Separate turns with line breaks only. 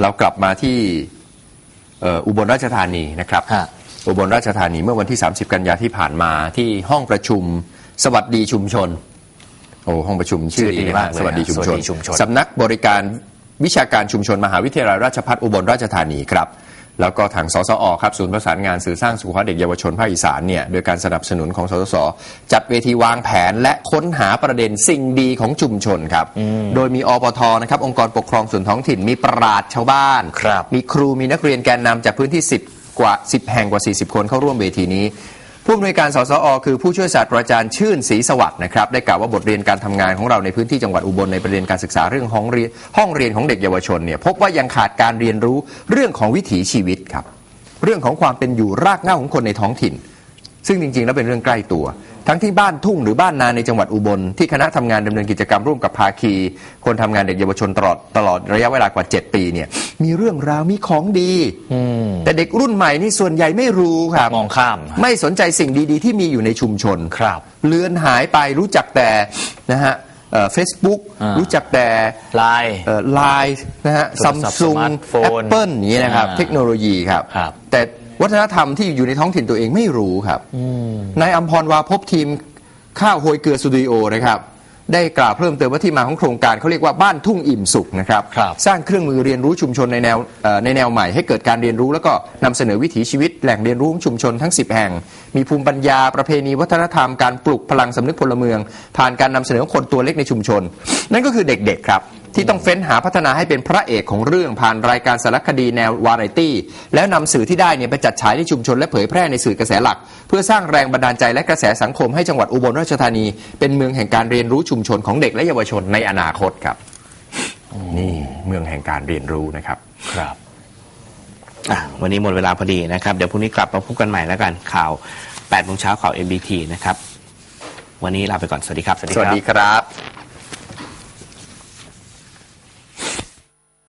เรากลับมาที่เอ่ออุบลราชธานีนะครับ
ฮะ
อุบลราชธานีเมื่อวันที่ 30 กันยาที่ผ่านมาที่ห้องประชุมสวัสดีชุมชนโอ้ห้องประชุมชื่อ
ชื่อดี
ดี
มากเลย
สวัสดีชุมช
สวั
น
สดีชุมชน
สำนักบริการวิชาการชุมชนมหาวิทยาลัยราชภัฏอุบลราชธานีครับ แล้วก็ทางสสอครับศูนย์ประสานงานสื่อสร้างสุขภาพเด็กเยาวชนภาคอีสานเนี่ยโดยการสนับสนุนของสสสจัดเวทีวางแผนและค้นหาประเด็นสิ่งดีของชุมชนครับ โดยมีอปทนะครับองค์กรปกครองส่วนท้องถิ่นมีปราดชาวบ้าน
ครับ
มีครูมีนักเรียนแกนนำจากพื้นที่ 10 กว่า 10 แห่งกว่า 40 คนเข้าร่วมเวทีนี้ ผู้อำนวยการสสอคือผู้ช่วยศาสตราจารย์ชื่นศรีสวัสดิ์นะครับได้กล่าวว่าบทเรียนการทำงานของเราในพื้นที่จังหวัดอุบลในประเด็นการศึกษาเรื่องห้องเรียนห้องเรียนของเด็กเยาวชนเนี่ยพบว่ายังขาดการเรียนรู้เรื่องของวิถีชีวิตครับ เรื่องของความเป็นอยู่รากเหง้าของคนในท้องถิ่น ซึ่งจริงๆ แล้วเป็นเรื่องใกล้ตัว ทั้งที่บ้านทุ่งหรือบ้านนาในจังหวัดอุบลที่คณะทำงานดำเนินกิจกรรมร่วมกับภาคี คนทำงานเด็กเยาวชนตลอดตลอดระยะเวลากว่า 7 ปีเนี่ยมีเรื่องราวมีของดีแต่เด็กรุ่นใหม่นี่ส่วนใหญ่ไม่รู้ครับ
มองข้าม
ไม่สนใจสิ่งดีๆ ที่มีอยู่ในชุมชน
ครับ
เลือนหายไปรู้จักแต่นะฮะเฟซบุ๊ก
อ่ารู้
รู้จักแต่
ไลน์
ไลน์นะฮะ
โท
ซั
ร
ม
ศัพท์
ซุง
สมาร์ทโฟ
แอนปเปิลอย่างนี้ยนะครับ
อ่า
เทคโนโลยีครับ
ครับ
แต่ วัฒนธรรมที่อยู่ในท้องถิ่นตัวเองไม่รู้ครับนายอัมพรวาพบทีมข้าวโฮยเกลือสตูดิโอนะครับได้กล่าวเพิ่มเติมว่าที่มาของโครงการเขาเรียกว่าบ้านทุ่งอิ่มสุขนะครับ
ครับ
สร้างเครื่องมือเรียนรู้ชุมชนในแนวเอ่อในแนวใหม่ให้เกิดการเรียนรู้ แล้วก็นำเสนอวิถีชีวิตแหล่งเรียนรู้ของชุมชนทั้ง 10 แห่ง มีภูมิปัญญาประเพณีวัฒนธรรมการปลุกพลังสำนึกพลเมือง ผ่านการนำเสนอของคนตัวเล็กในชุมชน นั่นก็คือเด็กๆครับ ที่ต้องเฟ้นหาพัฒนาให้เป็นพระเอกของเรื่องผ่านรายการสารคดีแนววาไรตี้ แล้วนำสื่อที่ได้เนี่ยไปจัดฉายในชุมชนและเผยแพร่ในสื่อกระแสหลัก เพื่อสร้างแรงบันดาลใจและกระแสสังคมให้จังหวัดอุบลราชธานี เป็นเมืองแห่งการเรียนรู้ชุมชนของเด็กและเยาวชนในอนาคตครับนี่เมืองแห่งการเรียนรู้นะครับ
ครับ
อะวันนี้หมดเวลาพอดีนะครับ เดี๋ยวพรุ่งนี้กลับมาพบกันใหม่แล้วกันข่าว8โมงเช้าข่าว MBT นะครับ วันนี้ลาไปก่อน สวัสดีครับ
สวัสดีครับ